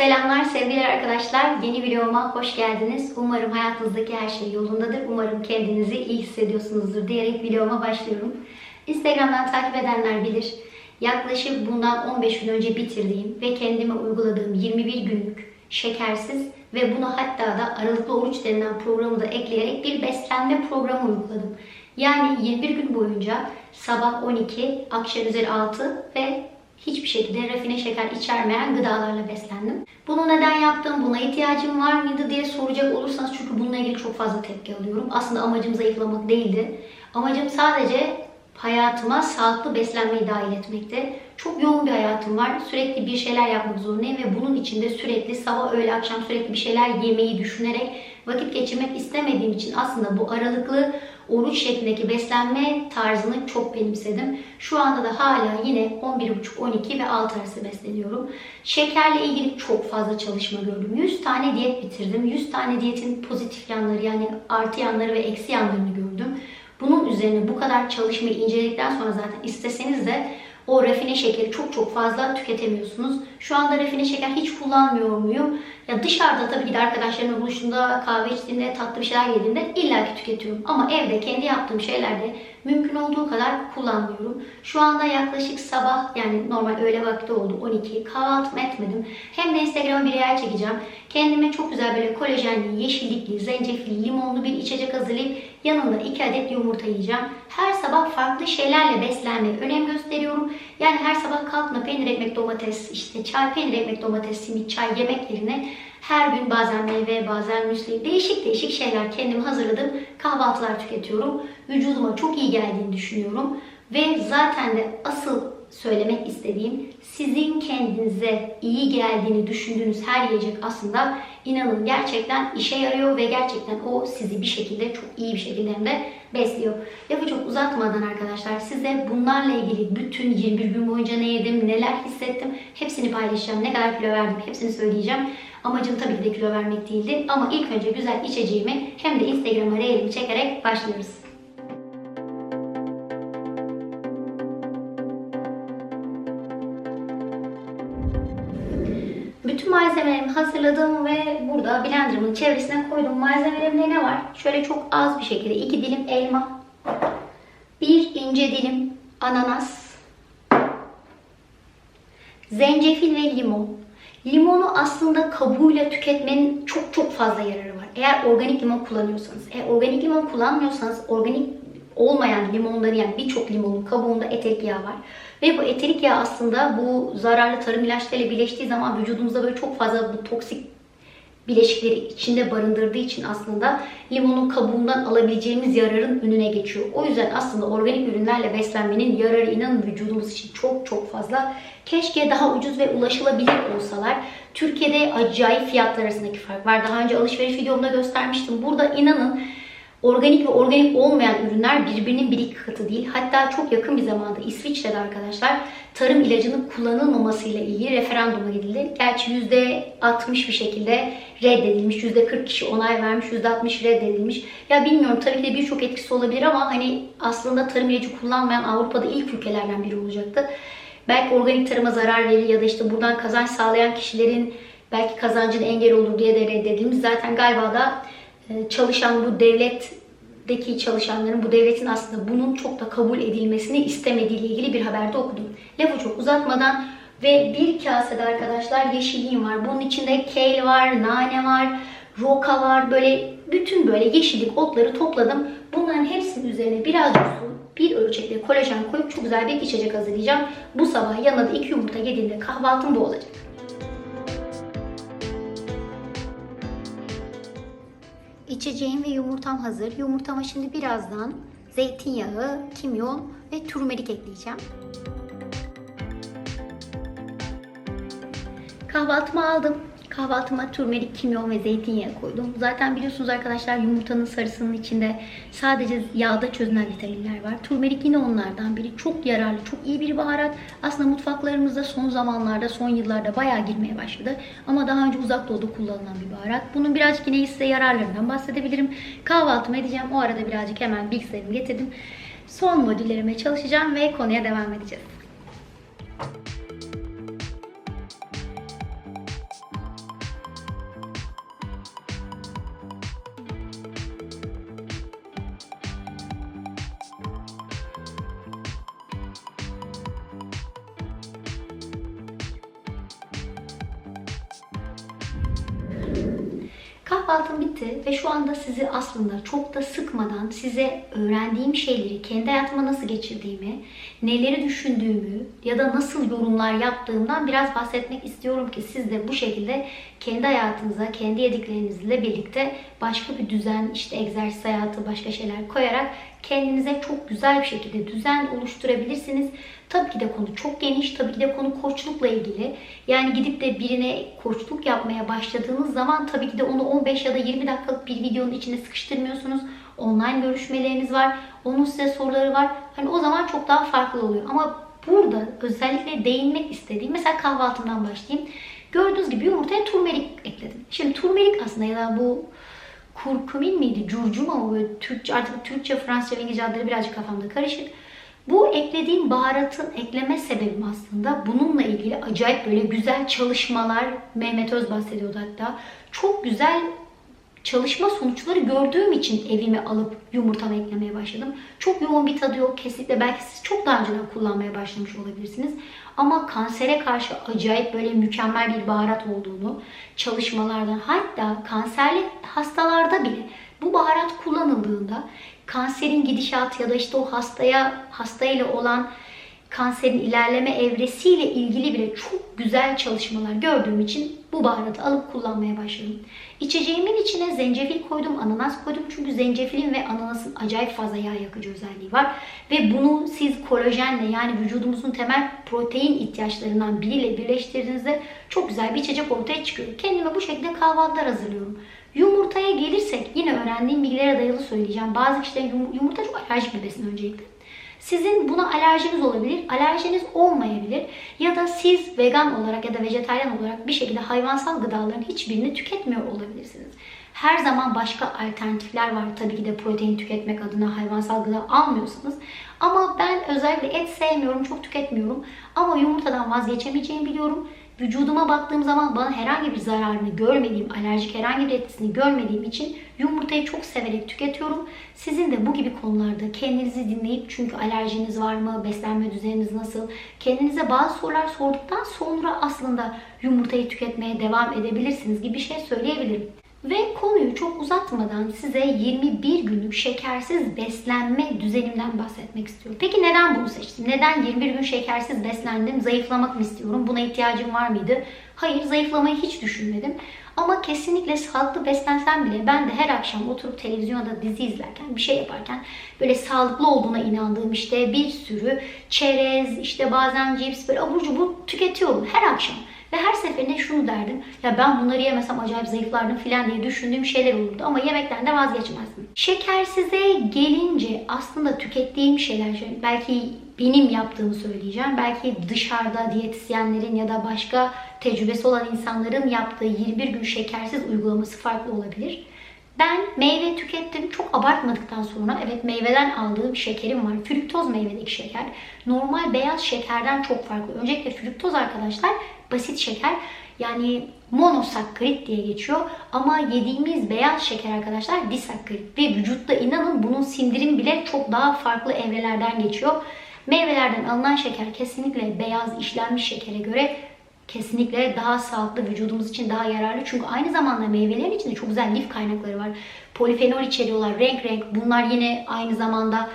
Selamlar sevgili arkadaşlar. Yeni videoma hoş geldiniz. Umarım hayatınızdaki her şey yolundadır. Umarım kendinizi iyi hissediyorsunuzdur diyerek videoma başlıyorum. Instagram'dan takip edenler bilir. Yaklaşık bundan 15 gün önce bitirdiğim ve kendime uyguladığım 21 günlük şekersiz ve buna hatta da aralıklı oruç denilen programı da ekleyerek bir beslenme programı uyguladım. Yani 21 gün boyunca sabah 12, akşam üzeri 6 ve hiçbir şekilde rafine şeker içermeyen gıdalarla beslendim. Bunu neden yaptım, buna ihtiyacım var mıydı diye soracak olursanız çünkü bununla ilgili çok fazla tepki alıyorum. Aslında amacım zayıflamak değildi. Amacım sadece hayatıma sağlıklı beslenmeyi dahil etmekte. Çok yoğun bir hayatım var. Sürekli bir şeyler yapmak zorundayım ve bunun içinde sürekli sabah, öğle, akşam sürekli bir şeyler yemeyi düşünerek vakit geçirmek istemediğim için aslında bu aralıklı oruç şeklindeki beslenme tarzını çok benimsedim. Şu anda da hala yine 11.30-12 ve 6 arası besleniyorum. Şekerle ilgili çok fazla çalışma gördüm. 100 tane diyet bitirdim. 100 tane diyetin pozitif yanları yani artı yanları ve eksi yanlarını gördüm. Bunun üzerine bu kadar çalışmayı inceledikten sonra zaten isteseniz de o rafine şekeri çok çok fazla tüketemiyorsunuz. Şu anda rafine şeker hiç kullanmıyor muyum? Ya dışarıda tabii ki de arkadaşlarımla buluştuğumda, kahve içtiğimde, tatlı bir şeyler yediğimde illaki tüketiyorum. Ama evde kendi yaptığım şeylerde mümkün olduğu kadar kullanmıyorum. Şu anda yaklaşık sabah yani normal öğle vakti oldu 12. Kahvaltımı etmedim. Hem de Instagram'a bir yer çekeceğim. Kendime çok güzel böyle kolajenli, yeşillikli, zencefilli, limonlu bir içecek hazırlayıp yanında 2 adet yumurta yiyeceğim. Her sabah farklı şeylerle beslenmeye önem gösteriyorum. Yani her sabah kalkma peynir ekmek domates, işte çay peynir ekmek domates, simit çay yemek yerine her gün bazen meyve, bazen müsli, değişik değişik şeyler kendim hazırladığım kahvaltılar tüketiyorum. Vücuduma çok iyi geldiğini düşünüyorum. Ve zaten de asıl söylemek istediğim sizin kendinize iyi geldiğini düşündüğünüz her yiyecek aslında inanın gerçekten işe yarıyor ve gerçekten o sizi bir şekilde çok iyi bir şekilde hem de besliyor. Lafı çok uzatmadan arkadaşlar size bunlarla ilgili bütün 21 gün boyunca ne yedim, neler hissettim hepsini paylaşacağım. Ne kadar kilo verdim hepsini söyleyeceğim. Amacım tabii ki de kilo vermek değildi ama ilk önce güzel içeceğimi hem de Instagram'a reelimi çekerek başlıyoruz. Bütün malzemelerimi hazırladım ve burada blenderımın çevresine koydum. Malzemelerimde ne var? Şöyle çok az bir şekilde 2 dilim elma, bir ince dilim ananas, zencefil ve limon. Limonu aslında kabuğuyla tüketmenin çok çok fazla yararı var. Eğer organik limon kullanıyorsanız, eğer organik limon kullanmıyorsanız organik olmayan limonları yani birçok limonun kabuğunda eterik yağ var. Ve bu eterik yağ aslında bu zararlı tarım ilaçlarıyla birleştiği zaman vücudumuzda böyle çok fazla bu toksik bileşikleri içinde barındırdığı için aslında limonun kabuğundan alabileceğimiz yararın önüne geçiyor. O yüzden aslında organik ürünlerle beslenmenin yararı inanın vücudumuz için çok çok fazla. Keşke daha ucuz ve ulaşılabilir olsalar. Türkiye'de acayip fiyatlar arasındaki fark var. Daha önce alışveriş videomda göstermiştim. Burada inanın Organik ve organik olmayan ürünler birbirinin bir iki katı değil. Hatta çok yakın bir zamanda İsviçre'de arkadaşlar tarım ilacının kullanılmamasıyla ilgili referanduma gidildi. Gerçi %60 bir şekilde reddedilmiş, %40 kişi onay vermiş, %60 reddedilmiş. Ya bilmiyorum tabii ki de birçok etkisi olabilir ama hani aslında tarım ilacı kullanmayan Avrupa'da ilk ülkelerden biri olacaktı. Belki organik tarıma zarar verir ya da işte buradan kazanç sağlayan kişilerin belki kazancın engel olur diye de reddedilmiş. Zaten galiba da çalışan bu devletteki çalışanların bu devletin aslında bunun çok da kabul edilmesini istemediği ile ilgili bir haberde okudum. Lafı çok uzatmadan ve bir kasede arkadaşlar yeşilliğim var. Bunun içinde kale var, nane var, roka var. Böyle bütün böyle yeşillik otları topladım. Bunların hepsinin üzerine birazcık su, bir ölçekte kolajen koyup çok güzel bir içecek hazırlayacağım. Bu sabah yanına da iki yumurta yediğimde kahvaltım bu olacak. İçeceğim ve yumurtam hazır. Yumurtama şimdi birazdan zeytinyağı, kimyon ve turmerik ekleyeceğim. Kahvaltımı aldım. Kahvaltıma turmerik, kimyon ve zeytinyağı koydum. Zaten biliyorsunuz arkadaşlar yumurtanın sarısının içinde sadece yağda çözünen vitaminler var. Turmerik yine onlardan biri. Çok yararlı, çok iyi bir baharat. Aslında mutfaklarımızda son zamanlarda, son yıllarda bayağı girmeye başladı. Ama daha önce uzak doğuda kullanılan bir baharat. Bunun birazcık yine size yararlarından bahsedebilirim. Kahvaltımı edeceğim. O arada birazcık hemen bilgisayarımı getirdim. Son modüllerime çalışacağım ve konuya devam edeceğiz. か kahvaltım bitti ve şu anda sizi aslında çok da sıkmadan size öğrendiğim şeyleri, kendi hayatıma nasıl geçirdiğimi, neleri düşündüğümü ya da nasıl yorumlar yaptığımdan biraz bahsetmek istiyorum ki siz de bu şekilde kendi hayatınıza, kendi yediklerinizle birlikte başka bir düzen, işte egzersiz hayatı, başka şeyler koyarak kendinize çok güzel bir şekilde düzen oluşturabilirsiniz. Tabii ki de konu çok geniş. Tabii ki de konu koçlukla ilgili. Yani gidip de birine koçluk yapmaya başladığınız zaman tabii ki de onu 15 ya da 20 dakikalık bir videonun içine sıkıştırmıyorsunuz. Online görüşmeleriniz var. Onun size soruları var. Hani o zaman çok daha farklı oluyor. Ama burada özellikle değinmek istediğim mesela kahvaltımdan başlayayım. Gördüğünüz gibi yumurtaya turmerik ekledim. Şimdi turmerik aslında ya da bu kurkumin miydi, curcuma mı böyle Türkçe, artık Türkçe, Fransızca ve İngilizce adları birazcık kafamda karışık. Bu eklediğim baharatın ekleme sebebim aslında bununla ilgili acayip böyle güzel çalışmalar, Mehmet Öz bahsediyordu hatta. Çok güzel çalışma sonuçları gördüğüm için evime alıp yumurtamı eklemeye başladım. Çok yoğun bir tadı yok kesinlikle. Belki siz çok daha önceden kullanmaya başlamış olabilirsiniz. Ama kansere karşı acayip böyle mükemmel bir baharat olduğunu çalışmalardan hatta kanserli hastalarda bile bu baharat kullanıldığında kanserin gidişatı ya da işte o hastaya hastayla olan kanserin ilerleme evresiyle ilgili bile çok güzel çalışmalar gördüğüm için bu baharatı alıp kullanmaya başladım. İçeceğimin içine zencefil koydum, ananas koydum çünkü zencefilin ve ananasın acayip fazla yağ yakıcı özelliği var. Ve bunu siz kolajenle yani vücudumuzun temel protein ihtiyaçlarından biriyle birleştirdiğinizde çok güzel bir içecek ortaya çıkıyor. Kendime bu şekilde kahvaltılar hazırlıyorum. Yumurtaya gelirsek yine öğrendiğim bilgilere dayalı söyleyeceğim. Bazı kişilerin yumurta çok alerjik bir besin öncelikle. Sizin buna alerjiniz olabilir, alerjiniz olmayabilir ya da siz vegan olarak ya da vejetaryen olarak bir şekilde hayvansal gıdaların hiçbirini tüketmiyor olabilirsiniz. Her zaman başka alternatifler var tabii ki de protein tüketmek adına hayvansal gıda almıyorsanız. Ama ben özellikle et sevmiyorum, çok tüketmiyorum. Ama yumurtadan vazgeçemeyeceğimi biliyorum vücuduma baktığım zaman bana herhangi bir zararını görmediğim, alerjik herhangi bir etkisini görmediğim için yumurtayı çok severek tüketiyorum. Sizin de bu gibi konularda kendinizi dinleyip çünkü alerjiniz var mı, beslenme düzeniniz nasıl, kendinize bazı sorular sorduktan sonra aslında yumurtayı tüketmeye devam edebilirsiniz gibi bir şey söyleyebilirim. Ve konuyu çok uzatmadan size 21 günlük şekersiz beslenme düzenimden bahsetmek istiyorum. Peki neden bunu seçtim? Neden 21 gün şekersiz beslendim? Zayıflamak mı istiyorum? Buna ihtiyacım var mıydı? Hayır, zayıflamayı hiç düşünmedim. Ama kesinlikle sağlıklı beslensem bile ben de her akşam oturup televizyonda dizi izlerken, bir şey yaparken böyle sağlıklı olduğuna inandığım işte bir sürü çerez, işte bazen cips, böyle abur cubur tüketiyorum her akşam. Ve her seferinde şunu derdim. Ya ben bunları yemesem acayip zayıflardım filan diye düşündüğüm şeyler olurdu. Ama yemekten de vazgeçmezdim. Şekersize gelince aslında tükettiğim şeyler, belki benim yaptığımı söyleyeceğim. Belki dışarıda diyetisyenlerin ya da başka tecrübesi olan insanların yaptığı 21 gün şekersiz uygulaması farklı olabilir. Ben meyve tükettim. Çok abartmadıktan sonra evet meyveden aldığım şekerim var. Fruktoz meyvedeki şeker. Normal beyaz şekerden çok farklı. Öncelikle fruktoz arkadaşlar basit şeker. Yani monosakkarit diye geçiyor. Ama yediğimiz beyaz şeker arkadaşlar disakkarit. Ve vücutta inanın bunun sindirim bile çok daha farklı evrelerden geçiyor. Meyvelerden alınan şeker kesinlikle beyaz işlenmiş şekere göre kesinlikle daha sağlıklı, vücudumuz için daha yararlı. Çünkü aynı zamanda meyvelerin içinde çok güzel lif kaynakları var. Polifenol içeriyorlar, renk renk. Bunlar yine aynı zamanda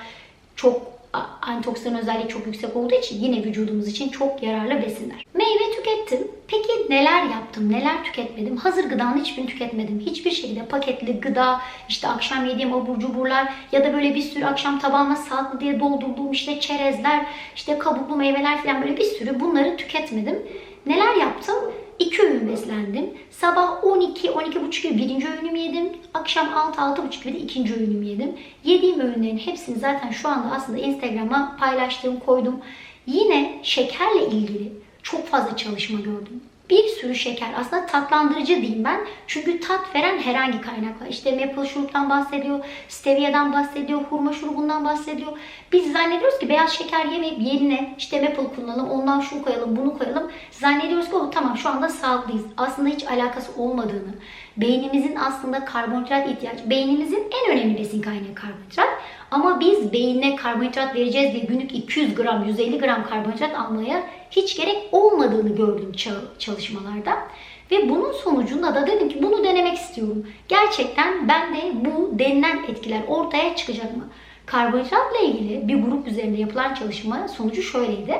çok antioksidan özelliği çok yüksek olduğu için yine vücudumuz için çok yararlı besinler. Meyve tükettim. Peki neler yaptım? Neler tüketmedim? Hazır gıdanın hiçbirini tüketmedim. Hiçbir şekilde paketli gıda, işte akşam yediğim abur cuburlar ya da böyle bir sürü akşam tabağıma sağlıklı diye doldurduğum işte çerezler, işte kabuklu meyveler falan böyle bir sürü bunları tüketmedim. Neler yaptım? İki öğün beslendim. Sabah 12, 12.30 gibi birinci öğünümü yedim. Akşam 6, 6.30 gibi de ikinci öğünümü yedim. Yediğim öğünlerin hepsini zaten şu anda aslında Instagram'a paylaştım, koydum. Yine şekerle ilgili çok fazla çalışma gördüm bir sürü şeker. Aslında tatlandırıcı diyeyim ben. Çünkü tat veren herhangi kaynak var. İşte maple şuruptan bahsediyor, stevia'dan bahsediyor, hurma şurubundan bahsediyor. Biz zannediyoruz ki beyaz şeker yemeyip yerine işte maple kullanalım, ondan şunu koyalım, bunu koyalım. Zannediyoruz ki o tamam şu anda sağlıklıyız. Aslında hiç alakası olmadığını, beynimizin aslında karbonhidrat ihtiyacı, beynimizin en önemli besin kaynağı karbonhidrat. Ama biz beynine karbonhidrat vereceğiz diye günlük 200 gram, 150 gram karbonhidrat almaya hiç gerek olmadığını gördüm ça- çalışmalarda. Ve bunun sonucunda da dedim ki bunu denemek istiyorum. Gerçekten ben de bu denilen etkiler ortaya çıkacak mı? Karbonhidratla ilgili bir grup üzerinde yapılan çalışma sonucu şöyleydi.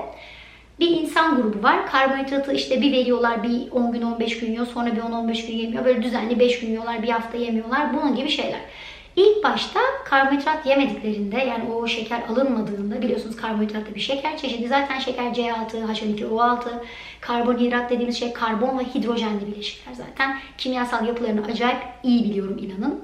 Bir insan grubu var. Karbonhidratı işte bir veriyorlar bir 10 gün 15 gün yiyor. Sonra bir 10-15 gün yemiyor. Böyle düzenli 5 gün yiyorlar. Bir hafta yemiyorlar. Bunun gibi şeyler. İlk başta karbonhidrat yemediklerinde yani o şeker alınmadığında biliyorsunuz karbonhidrat bir şeker çeşidi. Zaten şeker C6, H12O6, karbonhidrat dediğimiz şey karbon ve hidrojenli bileşikler zaten. Kimyasal yapılarını acayip iyi biliyorum inanın.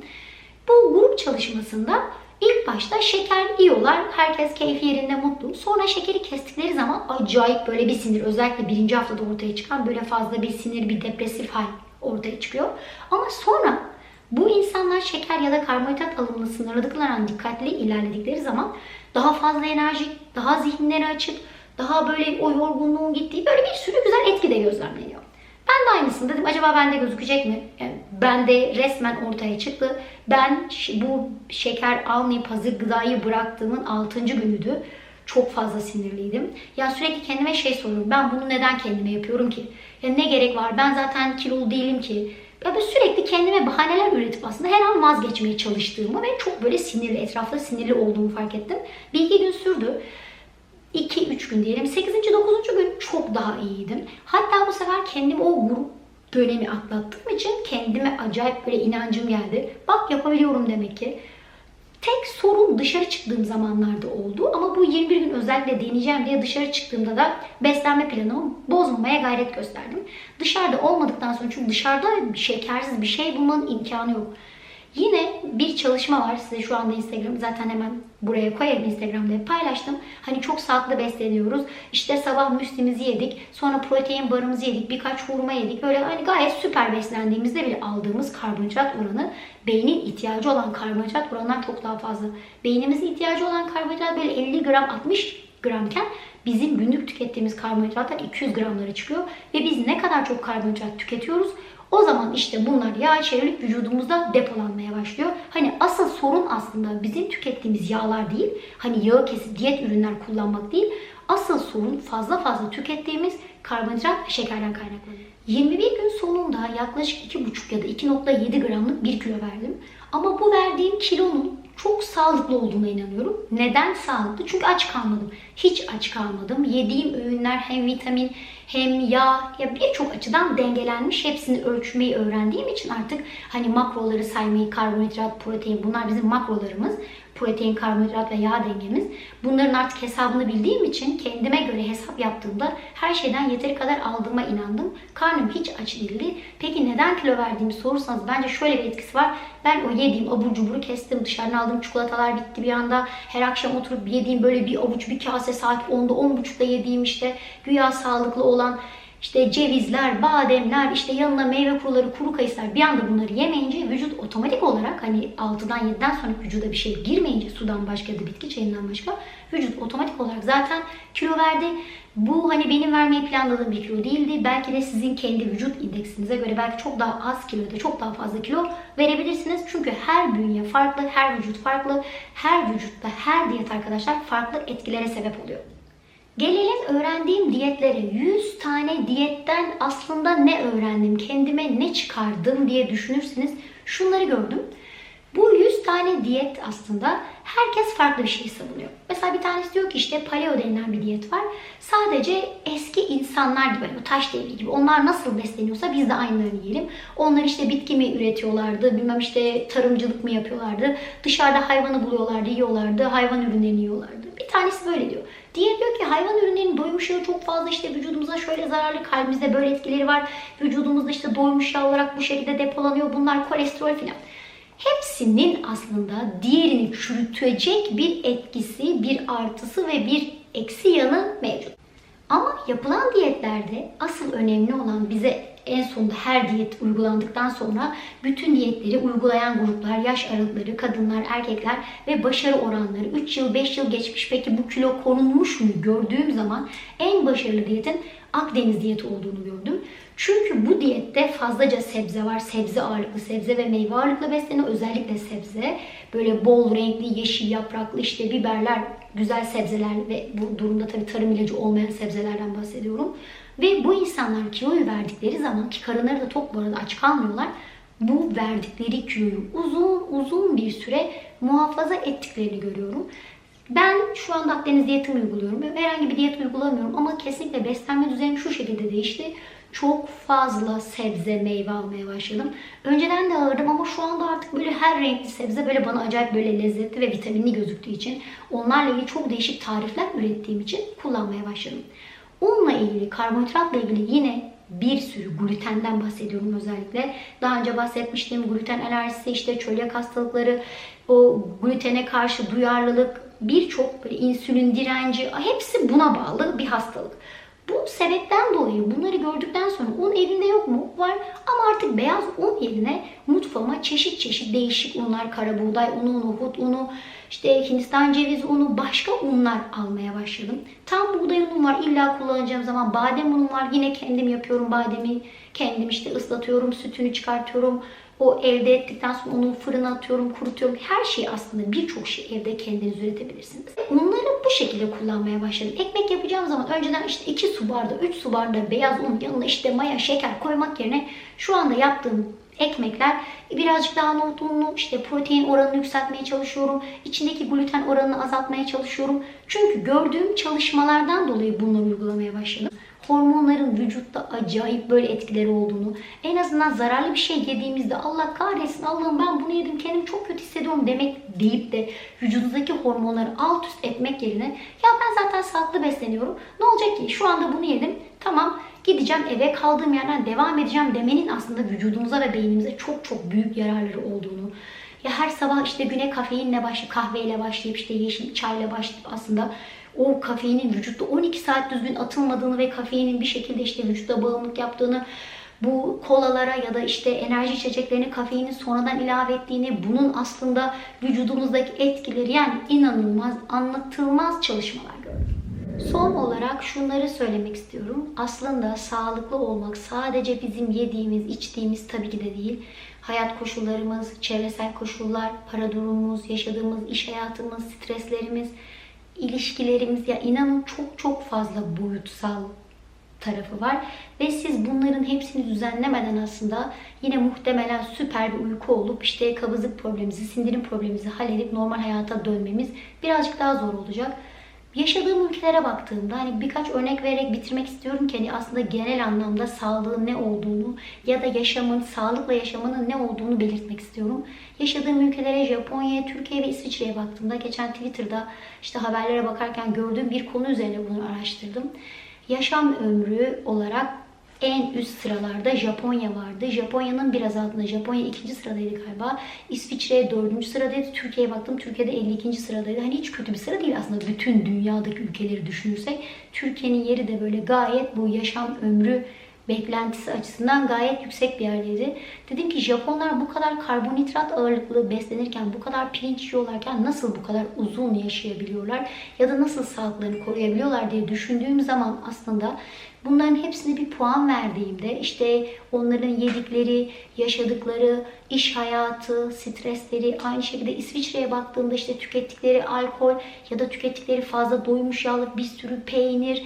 Bu grup çalışmasında ilk başta şeker yiyorlar. Herkes keyfi yerinde mutlu. Sonra şekeri kestikleri zaman acayip böyle bir sinir özellikle birinci haftada ortaya çıkan böyle fazla bir sinir, bir depresif hal ortaya çıkıyor. Ama sonra bu insanlar şeker ya da karbonhidrat alımını sınırladıklarına dikkatli ilerledikleri zaman daha fazla enerjik, daha zihinleri açık, daha böyle o yorgunluğun gittiği böyle bir sürü güzel etki de gözlemleniyor. Ben de aynısını dedim. Acaba bende gözükecek mi? Yani bende resmen ortaya çıktı. Ben bu şeker almayıp hazır gıdayı bıraktığımın 6. günüydü. Çok fazla sinirliydim. Ya sürekli kendime şey soruyorum. Ben bunu neden kendime yapıyorum ki? Ya ne gerek var? Ben zaten kilolu değilim ki. Ya böyle sürekli kendime bahaneler üretip aslında her an vazgeçmeye çalıştığımı ve çok böyle sinirli, etrafta sinirli olduğumu fark ettim. Bir iki gün sürdü. 2-3 gün diyelim. 8. 9. gün çok daha iyiydim. Hatta bu sefer kendimi o grup dönemi atlattığım için kendime acayip böyle inancım geldi. Bak yapabiliyorum demek ki. Tek sorun dışarı çıktığım zamanlarda oldu ama bu 21 gün özellikle deneyeceğim diye dışarı çıktığımda da beslenme planımı bozmamaya gayret gösterdim. Dışarıda olmadıktan sonra çünkü dışarıda şekersiz bir şey bulmanın imkanı yok. Yine bir çalışma var. Size şu anda Instagram zaten hemen buraya koyarım Instagram'da paylaştım. Hani çok sağlıklı besleniyoruz. İşte sabah müslimizi yedik. Sonra protein barımızı yedik. Birkaç hurma yedik. Böyle hani gayet süper beslendiğimizde bile aldığımız karbonhidrat oranı beynin ihtiyacı olan karbonhidrat oranından çok daha fazla. Beynimizin ihtiyacı olan karbonhidrat böyle 50 gram 60 gramken bizim günlük tükettiğimiz karbonhidratlar 200 gramlara çıkıyor. Ve biz ne kadar çok karbonhidrat tüketiyoruz o zaman işte bunlar yağ çevrilip vücudumuzda depolanmaya başlıyor. Hani asıl sorun aslında bizim tükettiğimiz yağlar değil. Hani yağı kesip diyet ürünler kullanmak değil. Asıl sorun fazla fazla tükettiğimiz karbonhidrat ve şekerden kaynaklanıyor. 21 gün sonunda yaklaşık 2,5 ya da 2,7 gramlık bir kilo verdim. Ama bu verdiğim kilonun çok sağlıklı olduğuna inanıyorum. Neden sağlıklı? Çünkü aç kalmadım. Hiç aç kalmadım. Yediğim öğünler hem vitamin hem yağ ya birçok açıdan dengelenmiş. Hepsini ölçmeyi öğrendiğim için artık hani makroları saymayı, karbonhidrat, protein bunlar bizim makrolarımız. Protein, karbonhidrat ve yağ dengemiz. Bunların artık hesabını bildiğim için kendime göre hesap yaptığımda her şeyden yeteri kadar aldığıma inandım. Karnım hiç aç değildi. Peki neden kilo verdiğimi sorursanız bence şöyle bir etkisi var. Ben o yediğim abur cuburu kestim. Dışarıdan aldığım çikolatalar bitti bir anda. Her akşam oturup yediğim böyle bir avuç bir kase saat 10'da 10.30'da yediğim işte güya sağlıklı olan işte cevizler, bademler, işte yanına meyve kuruları, kuru kayısılar bir anda bunları yemeyince vücut otomatik olarak hani 6'dan 7'den sonra vücuda bir şey girmeyince sudan başka ya da bitki çayından başka vücut otomatik olarak zaten kilo verdi. Bu hani benim vermeyi planladığım bir kilo değildi. Belki de sizin kendi vücut indeksinize göre belki çok daha az kilo ya da çok daha fazla kilo verebilirsiniz. Çünkü her bünye farklı, her vücut farklı. Her vücutta her diyet arkadaşlar farklı etkilere sebep oluyor. Gelelim öğrendiğim diyetlere. 100 tane diyetten aslında ne öğrendim, kendime ne çıkardım diye düşünürseniz şunları gördüm. Bu 100 tane diyet aslında herkes farklı bir şey savunuyor. Mesela bir tanesi diyor ki işte paleo denilen bir diyet var. Sadece eski insanlar gibi, bu taş devri gibi onlar nasıl besleniyorsa biz de aynılarını yiyelim. Onlar işte bitki mi üretiyorlardı, bilmem işte tarımcılık mı yapıyorlardı. Dışarıda hayvanı buluyorlardı, yiyorlardı, hayvan ürünlerini yiyorlardı. Bir tanesi böyle diyor. Diğeri diyor ki hayvan ürünlerinin doymuş yağı çok fazla işte vücudumuza şöyle zararlı, kalbimizde böyle etkileri var. Vücudumuzda işte doymuş yağ olarak bu şekilde depolanıyor. Bunlar kolesterol filan. Hepsinin aslında diğerini çürütecek bir etkisi, bir artısı ve bir eksi yanı mevcut. Ama yapılan diyetlerde asıl önemli olan bize en sonunda her diyet uygulandıktan sonra bütün diyetleri uygulayan gruplar, yaş aralıkları, kadınlar, erkekler ve başarı oranları. 3 yıl, 5 yıl geçmiş. Peki bu kilo korunmuş mu? Gördüğüm zaman en başarılı diyetin Akdeniz diyeti olduğunu gördüm. Çünkü bu diyette fazlaca sebze var. Sebze ağırlıklı, sebze ve meyve ağırlıklı besleniyor. Özellikle sebze. Böyle bol renkli, yeşil yapraklı işte biberler, güzel sebzeler ve bu durumda tabii tarım ilacı olmayan sebzelerden bahsediyorum. Ve bu insanlar kiloyu verdikleri zaman ki karınları da tok bu arada aç kalmıyorlar. Bu verdikleri kiloyu uzun uzun bir süre muhafaza ettiklerini görüyorum. Ben şu anda Akdeniz diyetimi uyguluyorum. Herhangi bir diyet uygulamıyorum ama kesinlikle beslenme düzenim şu şekilde değişti. Çok fazla sebze, meyve almaya başladım. Önceden de alırdım ama şu anda artık böyle her renkli sebze böyle bana acayip böyle lezzetli ve vitaminli gözüktüğü için onlarla ilgili çok değişik tarifler ürettiğim için kullanmaya başladım. Unla ilgili, karbonhidratla ilgili yine bir sürü glutenden bahsediyorum özellikle. Daha önce bahsetmiştim gluten alerjisi, işte çölyak hastalıkları, o glutene karşı duyarlılık, birçok böyle insülin direnci hepsi buna bağlı bir hastalık. Bu sebepten dolayı bunları gördükten sonra un evinde yok mu? Var ama artık beyaz un yerine mutfağıma çeşit çeşit değişik unlar, kara buğday unu, nohut unu, işte Hindistan cevizi unu, başka unlar almaya başladım. Tam buğday unum var illa kullanacağım zaman badem unum var. Yine kendim yapıyorum bademi. Kendim işte ıslatıyorum, sütünü çıkartıyorum. O elde ettikten sonra onu fırına atıyorum, kurutuyorum. Her şeyi aslında birçok şey evde kendiniz üretebilirsiniz. Bunları bu şekilde kullanmaya başladım. Ekmek yapacağım zaman önceden işte 2 su bardağı, 3 su bardağı beyaz un yanına işte maya, şeker koymak yerine şu anda yaptığım ekmekler birazcık daha nohut unlu işte protein oranını yükseltmeye çalışıyorum. İçindeki gluten oranını azaltmaya çalışıyorum. Çünkü gördüğüm çalışmalardan dolayı bunları uygulamaya başladım hormonların vücutta acayip böyle etkileri olduğunu, en azından zararlı bir şey yediğimizde Allah kahretsin Allah'ım ben bunu yedim kendimi çok kötü hissediyorum demek deyip de vücudunuzdaki hormonları alt üst etmek yerine ya ben zaten sağlıklı besleniyorum. Ne olacak ki şu anda bunu yedim tamam gideceğim eve kaldığım yerden devam edeceğim demenin aslında vücudunuza ve beynimize çok çok büyük yararları olduğunu ya her sabah işte güne kafeinle başlayıp kahveyle başlayıp işte yeşil çayla başlayıp aslında o kafeinin vücutta 12 saat düzgün atılmadığını ve kafeinin bir şekilde işte vücutta bağımlılık yaptığını bu kolalara ya da işte enerji içeceklerine kafeini sonradan ilave ettiğini, bunun aslında vücudumuzdaki etkileri yani inanılmaz, anlatılmaz çalışmalar gördüm. Son olarak şunları söylemek istiyorum. Aslında sağlıklı olmak sadece bizim yediğimiz, içtiğimiz tabii ki de değil. Hayat koşullarımız, çevresel koşullar, para durumumuz, yaşadığımız iş hayatımız, streslerimiz, ilişkilerimiz ya inanın çok çok fazla boyutsal tarafı var. Ve siz bunların hepsini düzenlemeden aslında yine muhtemelen süper bir uyku olup işte kabızlık problemimizi, sindirim problemimizi halledip normal hayata dönmemiz birazcık daha zor olacak. Yaşadığım ülkelere baktığımda hani birkaç örnek vererek bitirmek istiyorum ki hani aslında genel anlamda sağlığın ne olduğunu ya da yaşamın, sağlıkla yaşamanın ne olduğunu belirtmek istiyorum. Yaşadığım ülkelere Japonya, Türkiye ve İsviçre'ye baktığımda geçen Twitter'da işte haberlere bakarken gördüğüm bir konu üzerine bunu araştırdım. Yaşam ömrü olarak en üst sıralarda Japonya vardı. Japonya'nın biraz altında. Japonya ikinci sıradaydı galiba. İsviçre dördüncü sıradaydı. Türkiye'ye baktım. Türkiye'de 52. sıradaydı. Hani hiç kötü bir sıra değil aslında. Bütün dünyadaki ülkeleri düşünürsek. Türkiye'nin yeri de böyle gayet bu yaşam ömrü beklentisi açısından gayet yüksek bir yerdeydi. Dedim ki Japonlar bu kadar karbonhidrat ağırlıklı beslenirken, bu kadar pirinç yiyorlarken nasıl bu kadar uzun yaşayabiliyorlar ya da nasıl sağlıklarını koruyabiliyorlar diye düşündüğüm zaman aslında Bunların hepsine bir puan verdiğimde işte onların yedikleri, yaşadıkları, iş hayatı, stresleri, aynı şekilde İsviçre'ye baktığımda işte tükettikleri alkol ya da tükettikleri fazla doymuş yağlı bir sürü peynir,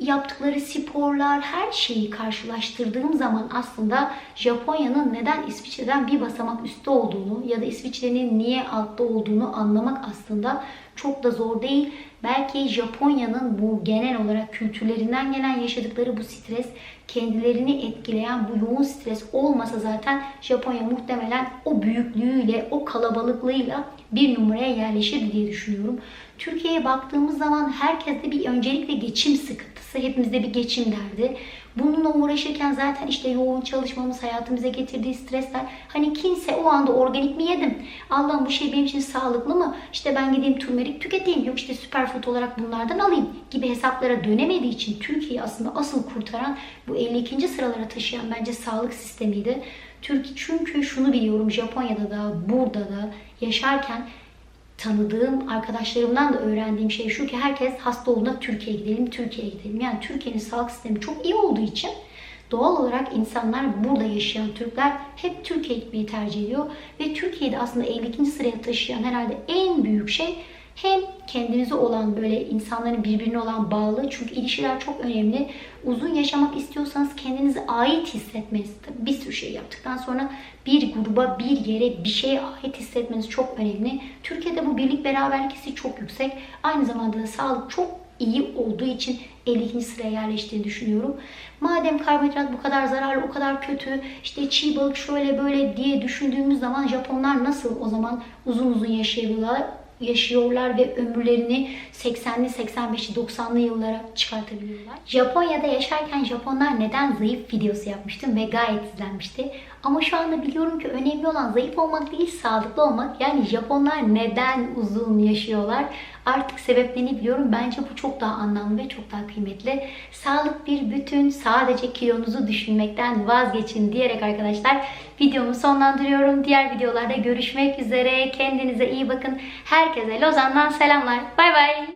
yaptıkları sporlar, her şeyi karşılaştırdığım zaman aslında Japonya'nın neden İsviçre'den bir basamak üstte olduğunu ya da İsviçre'nin niye altta olduğunu anlamak aslında çok da zor değil. Belki Japonya'nın bu genel olarak kültürlerinden gelen yaşadıkları bu stres kendilerini etkileyen bu yoğun stres olmasa zaten Japonya muhtemelen o büyüklüğüyle, o kalabalıklığıyla bir numaraya yerleşir diye düşünüyorum. Türkiye'ye baktığımız zaman herkeste bir öncelikle geçim sıkıntısı, hepimizde bir geçim derdi. Bununla uğraşırken zaten işte yoğun çalışmamız hayatımıza getirdiği stresler. Hani kimse o anda organik mi yedim? Allah'ım bu şey benim için sağlıklı mı? İşte ben gideyim turmerik tüketeyim. Yok işte superfood olarak bunlardan alayım gibi hesaplara dönemediği için Türkiye'yi aslında asıl kurtaran bu 52. sıralara taşıyan bence sağlık sistemiydi. Türkiye çünkü şunu biliyorum Japonya'da da burada da yaşarken tanıdığım arkadaşlarımdan da öğrendiğim şey şu ki herkes hasta olduğunda Türkiye'ye gidelim, Türkiye'ye gidelim. Yani Türkiye'nin sağlık sistemi çok iyi olduğu için Doğal olarak insanlar burada yaşayan Türkler hep Türkiye gitmeyi tercih ediyor. Ve Türkiye'de aslında 52. sıraya taşıyan herhalde en büyük şey hem kendinize olan böyle insanların birbirine olan bağlı çünkü ilişkiler çok önemli. Uzun yaşamak istiyorsanız kendinize ait hissetmeniz tabii bir sürü şey yaptıktan sonra bir gruba, bir yere, bir şeye ait hissetmeniz çok önemli. Türkiye'de bu birlik beraberlik hissi çok yüksek. Aynı zamanda da sağlık çok iyi olduğu için 52. sıraya yerleştiğini düşünüyorum. Madem karbonhidrat bu kadar zararlı, o kadar kötü, işte çiğ balık şöyle böyle diye düşündüğümüz zaman Japonlar nasıl o zaman uzun uzun yaşayabiliyorlar? Yaşıyorlar ve ömürlerini 80'li, 85'li, 90'lı yıllara çıkartabiliyorlar. Japonya'da yaşarken Japonlar neden zayıf videosu yapmıştım ve gayet izlenmişti. Ama şu anda biliyorum ki önemli olan zayıf olmak değil, sağlıklı olmak. Yani Japonlar neden uzun yaşıyorlar? Artık sebeplerini biliyorum. Bence bu çok daha anlamlı ve çok daha kıymetli. Sağlık bir bütün. Sadece kilonuzu düşünmekten vazgeçin diyerek arkadaşlar videomu sonlandırıyorum. Diğer videolarda görüşmek üzere. Kendinize iyi bakın. Herkese Lozan'dan selamlar. Bay bay.